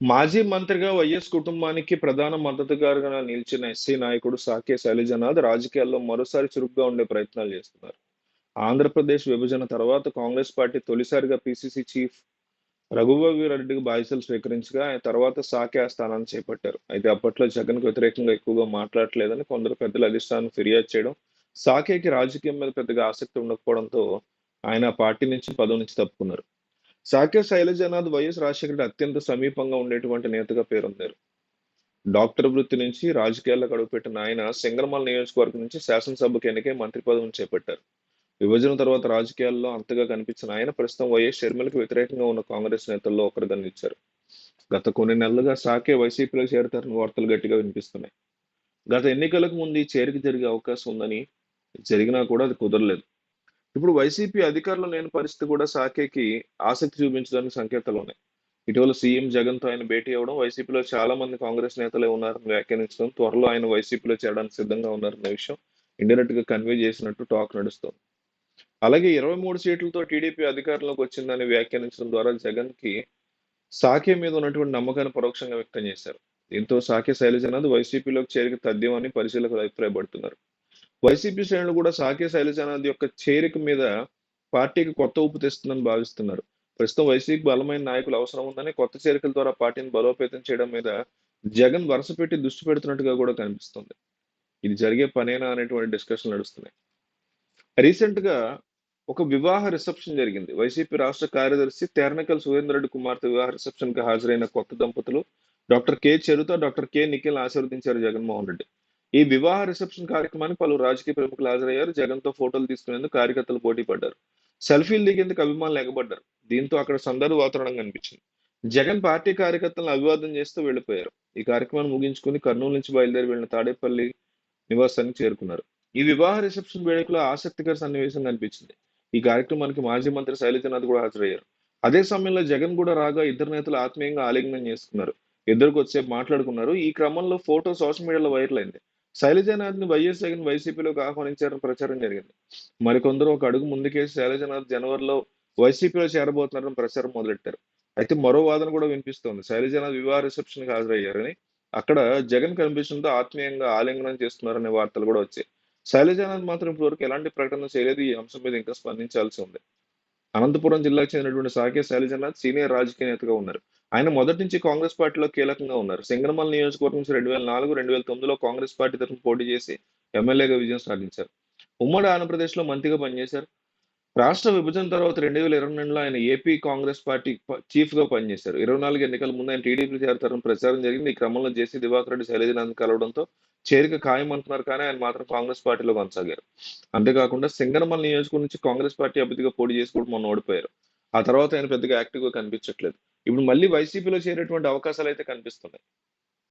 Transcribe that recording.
మాజీ మంత్రిగా వైఎస్ కుటుంబానికి ప్రధాన మద్దతుగారుగా నిలిచిన ఎస్సీ నాయకుడు సాకే శైలజనాథ్ రాజకీయాల్లో మరోసారి చురుగ్గా ఉండే ప్రయత్నాలు చేస్తున్నారు. ఆంధ్రప్రదేశ్ విభజన తర్వాత కాంగ్రెస్ పార్టీ తొలిసారిగా పిసిసి చీఫ్ రఘువీరెడ్డికి బాధ్యతలు స్వీకరించగా ఆయన తర్వాత సాకే ఆ స్థానాన్ని చేపట్టారు. అయితే అప్పట్లో జగన్కు వ్యతిరేకంగా ఎక్కువగా మాట్లాడలేదని కొందరు పెద్దల అధిష్టానం ఫిర్యాదు చేయడం సాకేకి రాజకీయం మీద పెద్దగా ఆసక్తి ఉండకపోవడంతో ఆయన పార్టీ నుంచి పదవి నుంచి తప్పుకున్నారు. సాకే శైలజనాథ్ వైఎస్ రాజశేఖరుడు అత్యంత సమీపంగా ఉండేటువంటి నేతగా పేరొందారు. డాక్టర్ వృత్తి నుంచి రాజకీయాల్లో అడుగుపెట్టిన ఆయన సింగరమాల నియోజకవర్గం నుంచి శాసనసభకు ఎన్నికై మంత్రి పదవిని చేపట్టారు. విభజన తర్వాత రాజకీయాల్లో అంతగా కనిపించిన ఆయన ప్రస్తుతం వైఎస్ షర్మిలకు వ్యతిరేకంగా ఉన్న కాంగ్రెస్ నేతల్లో ఒకరిగా నిలిచారు గత కొన్ని నెలలుగా సాకే వైసీపీలో చేరతారని వార్తలు గట్టిగా వినిపిస్తున్నాయి. గత ఎన్నికలకు ముందు ఈ చేరిక జరిగే అవకాశం ఉందని జరిగినా కూడా అది కుదరలేదు. ఇప్పుడు వైసీపీ అధికారులు లేని పరిస్థితి కూడా సాకేకి ఆసక్తి చూపించడానికి సంకేతాలు ఉన్నాయి. ఇటీవల సీఎం జగన్తో ఆయన భేటీ అవ్వడం వైసీపీలో చాలా మంది కాంగ్రెస్ నేతలే ఉన్నారని వ్యాఖ్యానించడం త్వరలో ఆయన వైసీపీలో చేరడానికి సిద్ధంగా ఉన్నారన్న విషయం ఇండైరెక్ట్గా కన్వే చేసినట్టు టాక్ నడుస్తోంది. అలాగే ఇరవై మూడు సీట్లతో టీడీపీ అధికారంలోకి వచ్చిందని వ్యాఖ్యానించడం ద్వారా జగన్కి సాకే మీద ఉన్నటువంటి నమ్మకాన్ని పరోక్షంగా వ్యక్తం చేశారు. దీంతో సాకే శైలజనాథ్ వైసీపీలోకి చేరిక తథ్యమని పరిశీలకులు అభిప్రాయపడుతున్నారు. వైసీపీ శ్రేణులు కూడా సాకే శైలజానాథ్ యొక్క చేరిక మీద పార్టీకి కొత్త ఊపు తెస్తుందని భావిస్తున్నారు. ప్రస్తుతం వైసీపీ బలమైన నాయకులు అవసరం ఉందని కొత్త చేరికల ద్వారా పార్టీని బలోపేతం చేయడం మీద జగన్ వరుస పెట్టి దృష్టి పెడుతున్నట్టుగా కూడా కనిపిస్తుంది. ఇది జరిగే పనేనా అనేటువంటి డిస్కషన్ నడుస్తున్నాయి. రీసెంట్గా ఒక వివాహ రిసెప్షన్ జరిగింది. వైసీపీ రాష్ట్ర కార్యదర్శి తేర్నకల్ సురేంద్రరెడ్డి కుమార్తె వివాహ రిసెప్షన్కి హాజరైన కొత్త దంపతులు doctor K. చెరుత doctor K. Nikhil ఆశీర్వదించారు జగన్మోహన్ రెడ్డి. ఈ వివాహ రిసెప్షన్ కార్యక్రమానికి పలు రాజకీయ ప్రముఖులు హాజరయ్యారు. జగన్తో ఫోటోలు తీసుకునేందుకు కార్యకర్తలు పోటీ పడ్డారు. సెల్ఫీలు దిగేందుకు అభిమానులు ఎగబడ్డారు. దీంతో అక్కడ సందర్భ వాతావరణం కనిపించింది. జగన్ పార్టీ కార్యకర్తలను అభివాదం చేస్తూ వెళ్ళిపోయారు ఈ కార్యక్రమాన్ని ముగించుకుని కర్నూలు నుంచి బయలుదేరి వెళ్ళిన తాడేపల్లి నివాసానికి చేరుకున్నారు. ఈ వివాహ రిసెప్షన్ వేడుకలో ఆసక్తికర సన్నివేశం కనిపించింది. ఈ కార్యక్రమానికి మాజీ మంత్రి శైలజనాథ్ కూడా హాజరయ్యారు. అదే సమయంలో జగన్ కూడా రాగా ఇద్దరు నేతలు ఆత్మీయంగా ఆలింగనం చేసుకున్నారు. ఇద్దరికి వచ్చే మాట్లాడుకున్నారు. ఈ క్రమంలో ఫోటో సోషల్ మీడియాలో వైరల్ అయింది. శైలజనాథ్ని వైఎస్ జగన్ వైసీపీలోకి ఆహ్వానించారని ప్రచారం జరిగింది. మరికొందరు ఒక అడుగు ముందుకేసి శైలజనాథ్ జనవరిలో వైసీపీలో చేరబోతున్నారని ప్రచారం మొదలెట్టారు. అయితే మరో వాదన కూడా వినిపిస్తోంది. శైలజనాథ్ వివాహ రిసెప్షన్కి హాజరయ్యారని అక్కడ జగన్ కనిపించడంతో ఆత్మీయంగా ఆలింగనం చేస్తున్నారనే వార్తలు కూడా వచ్చాయి. శైలజానంద్ మాత్రం ఇప్పటివరకు ఎలాంటి ప్రకటన చేయలేదు. ఈ అంశం మీద ఇంకా స్పందించాల్సి ఉంది. అనంతపురం జిల్లాకు చెందినటువంటి సాకే శైలజనాథ్ సీనియర్ రాజకీయ నేతగా ఉన్నారు. ఆయన మొదటి నుంచి కాంగ్రెస్ పార్టీలో కీలకంగా ఉన్నారు. సింగనమల నియోజకవర్గం నుంచి రెండు వేల నాలుగు రెండు వేల తొమ్మిదిలో కాంగ్రెస్ పార్టీ తరఫున పోటీ చేసి ఎమ్మెల్యేగా విజయం సాధించారు. ఉమ్మడి ఆంధ్రప్రదేశ్లో మంత్రిగా పనిచేశారు. రాష్ట్ర విభజన తర్వాత రెండు వేల ఇరవై రెండులో ఆయన ఏపీ కాంగ్రెస్ పార్టీ చీఫ్గా పనిచేశారు. ఇరవై నాలుగు ఎన్నికల ముందు ఆయన టీడీపీ చేరతారని ప్రచారం జరిగింది. ఈ క్రమంలో జేసీ దివాకర్ రెడ్డి శైలజనాథ్ కలవడంతో చేరిక ఖాయం అంటున్నారు కానీ ఆయన మాత్రం కాంగ్రెస్ పార్టీలో కొనసాగారు. అంతేకాకుండా సింగనమల నియోజకవర్గం నుంచి కాంగ్రెస్ పార్టీ అభ్యర్థిగా పోటీ చేసి కూడా మొన్న ఓడిపోయారు. ఆ తర్వాత ఆయన పెద్దగా యాక్టివ్గా కనిపించట్లేదు. ఇప్పుడు మళ్ళీ వైసీపీలో చేరేటువంటి అవకాశాలు అయితే కనిపిస్తున్నాయి.